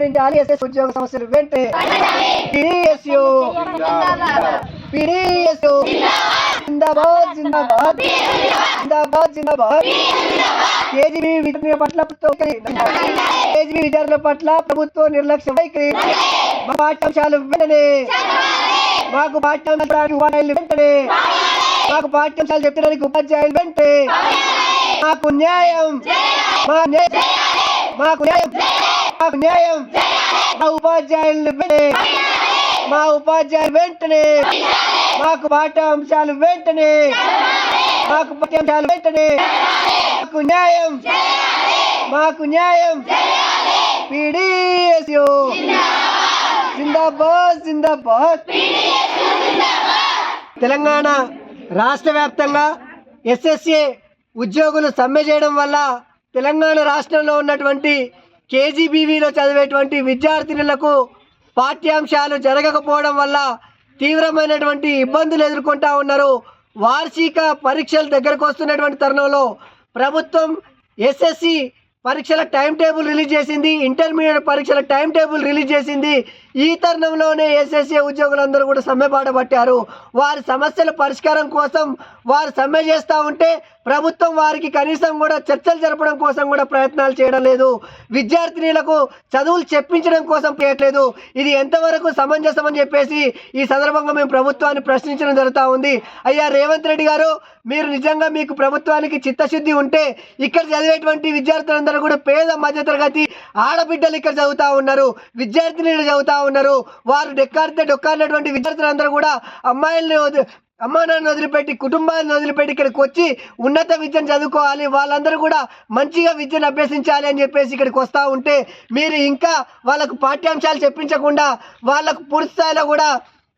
పరిష్కరించాలి ఎస్ఎస్ ఉద్యోగ సమస్యలు వెంటనే పిడిఎస్యు. పిడిఎస్యు. జిందాబాద్ జిందాబాద్. జిందాబాద్ జిందాబాద్. కేజీబీ విద్యార్థుల పట్ల కేజీబీ విద్యార్థుల పట్ల ప్రభుత్వ నిర్లక్ష్య వైఖరి. మా పాఠ్యాంశాలు వెంటనే. మాకు పాఠ్యాంశాలు ఉపాధ్యాయులు వెంటనే. మాకు పాఠ్యాంశాలు చెప్పడానికి ఉపాధ్యాయులు వెంటనే మాకు న్యాయం. మా న్యాయం మాకు న్యాయం. మాకు న్యాయం. మా ఉపాధ్యాయులు మా ఉపాధ్యాయులు వెంటనే మాకు పాఠ్యాంశాలు వెంటనే మాకు పాఠ్యాంశాలు వెంటనే మాకు న్యాయం మాకు న్యాయం. పీడిఎస్యు. జిందాబాద్ జిందాబాద్. తెలంగాణ రాష్ట్ర వ్యాప్తంగా ఎస్ఎస్ఏ ఉద్యోగులు సమ్మె చేయడం వల్ల తెలంగాణ రాష్ట్రంలో ఉన్నటువంటి కేజీబీవీలో చదివేటువంటి విద్యార్థినులకు పాఠ్యాంశాలు జరగకపోవడం వల్ల తీవ్రమైనటువంటి ఇబ్బందులు ఎదుర్కొంటా ఉన్నారు. వార్షిక పరీక్షలు దగ్గరకు వస్తున్నటువంటి తరుణంలో ప్రభుత్వం ఎస్ఎస్సి పరీక్షల టైం టేబుల్ రిలీజ్ చేసింది. ఇంటర్మీడియట్ పరీక్షల టైం టేబుల్ రిలీజ్ చేసింది. ఈ తరుణంలోనే ఎస్ఎస్సి ఉద్యోగులందరూ కూడా సమ్మె పట్టారు. వారి సమస్యల పరిష్కారం కోసం వారు సమ్మె చేస్తూ ఉంటే ప్రభుత్వం వారికి కనీసం కూడా చర్చలు జరపడం కోసం కూడా ప్రయత్నాలు చేయడం లేదు. విద్యార్థినులకు చదువులు చెప్పించడం కోసం చేయట్లేదు. ఇది ఎంతవరకు సమంజసం అని చెప్పేసి ఈ సందర్భంగా మేము ప్రభుత్వాన్ని ప్రశ్నించడం జరుగుతూ ఉంది. అయ్యా రేవంత్ రెడ్డి గారు మీరు నిజంగా మీకు ప్రభుత్వానికి చిత్తశుద్ధి ఉంటే ఇక్కడ చదివేటువంటి విద్యార్థులందరూ కూడా పేద మధ్యతరగతి ఆడబిడ్డలు ఇక్కడ చదువుతూ ఉన్నారు విద్యార్థినీలు చదువుతూ ఉన్నారు. వారు డెక్కారితే డొక్కారినటువంటి విద్యార్థులందరూ కూడా అమ్మాయిల్ని అమ్మానాన్ని వదిలిపెట్టి కుటుంబాన్ని వదిలిపెట్టి ఇక్కడికి వచ్చి ఉన్నత విద్యను చదువుకోవాలి. వాళ్ళందరూ కూడా మంచిగా విద్యను అభ్యసించాలి అని చెప్పేసి ఇక్కడికి వస్తూ ఉంటే మీరు ఇంకా వాళ్ళకు పాఠ్యాంశాలు చెప్పించకుండా వాళ్ళకు పూర్తి స్థాయిలో కూడా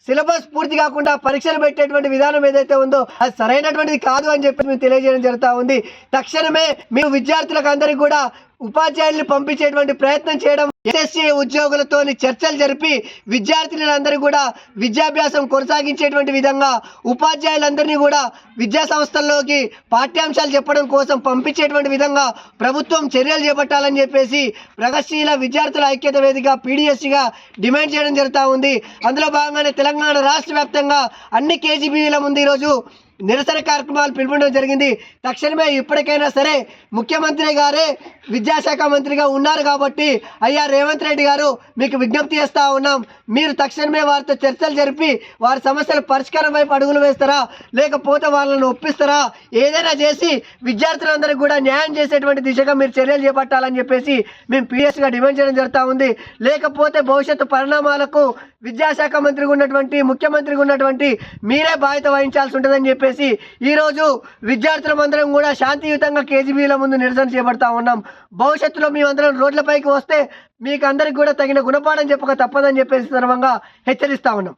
సిలబస్ పూర్తి కాకుండా పరీక్షలు పెట్టేటువంటి విధానం ఏదైతే ఉందో అది సరైనటువంటిది కాదు అని చెప్పి మేము తెలియజేయడం జరుగుతూ ఉంది. తక్షణమే మేము విద్యార్థులకు అందరికీ కూడా ఉపాధ్యాయుల్ని పంపించేటువంటి ప్రయత్నం చేయడం ఎస్ఎస్సీ ఉద్యోగులతో చర్చలు జరిపి విద్యార్థినులందరూ కూడా విద్యాభ్యాసం కొనసాగించేటువంటి విధంగా ఉపాధ్యాయులందరినీ కూడా విద్యా సంస్థల్లోకి పాఠ్యాంశాలు చెప్పడం కోసం పంపించేటువంటి విధంగా ప్రభుత్వం చర్యలు చేపట్టాలని చెప్పేసి ప్రగతిశీల విద్యార్థుల ఐక్యత వేదిక పీడిఎస్సీగా డిమాండ్ చేయడం జరుగుతూ ఉంది. అందులో భాగంగానే తెలంగాణ రాష్ట్ర వ్యాప్తంగా అన్ని కేజీబీల ముందు ఈరోజు నిరసన కార్యక్రమాలు పిలుపడం జరిగింది. తక్షణమే ఇప్పటికైనా సరే ముఖ్యమంత్రి గారే విద్యాశాఖ మంత్రిగా ఉన్నారు కాబట్టి అయ్యా రేవంత్ రెడ్డి గారు మీకు విజ్ఞప్తి చేస్తూ ఉన్నాం. మీరు తక్షణమే వారితో చర్చలు జరిపి వారి సమస్యల పరిష్కారం వైపు అడుగులు వేస్తారా? లేకపోతే వాళ్ళని ఒప్పిస్తారా? ఏదైనా చేసి విద్యార్థులందరికీ కూడా న్యాయం చేసేటువంటి దిశగా మీరు చర్యలు చేపట్టాలని చెప్పేసి మేము పిఎస్గా డిమాండ్ చేయడం జరుగుతూ ఉంది. లేకపోతే భవిష్యత్తు పరిణామాలకు విద్యాశాఖ మంత్రిగా ఉన్నటువంటి ముఖ్యమంత్రిగా ఉన్నటువంటి మీరే బాధ్యత వహించాల్సి ఉంటుందని చెప్పి చెప్పేసి ఈరోజు విద్యార్థులమందరం కూడా శాంతియుతంగా కేజీబీల ముందు నిరసన చేపడతా ఉన్నాం. భవిష్యత్తులో మేమందరం రోడ్లపైకి వస్తే మీకు అందరికి కూడా తగిన గుణపాఠం చెప్పక తప్పదని చెప్పేసి సందర్భంగా హెచ్చరిస్తా ఉన్నాం.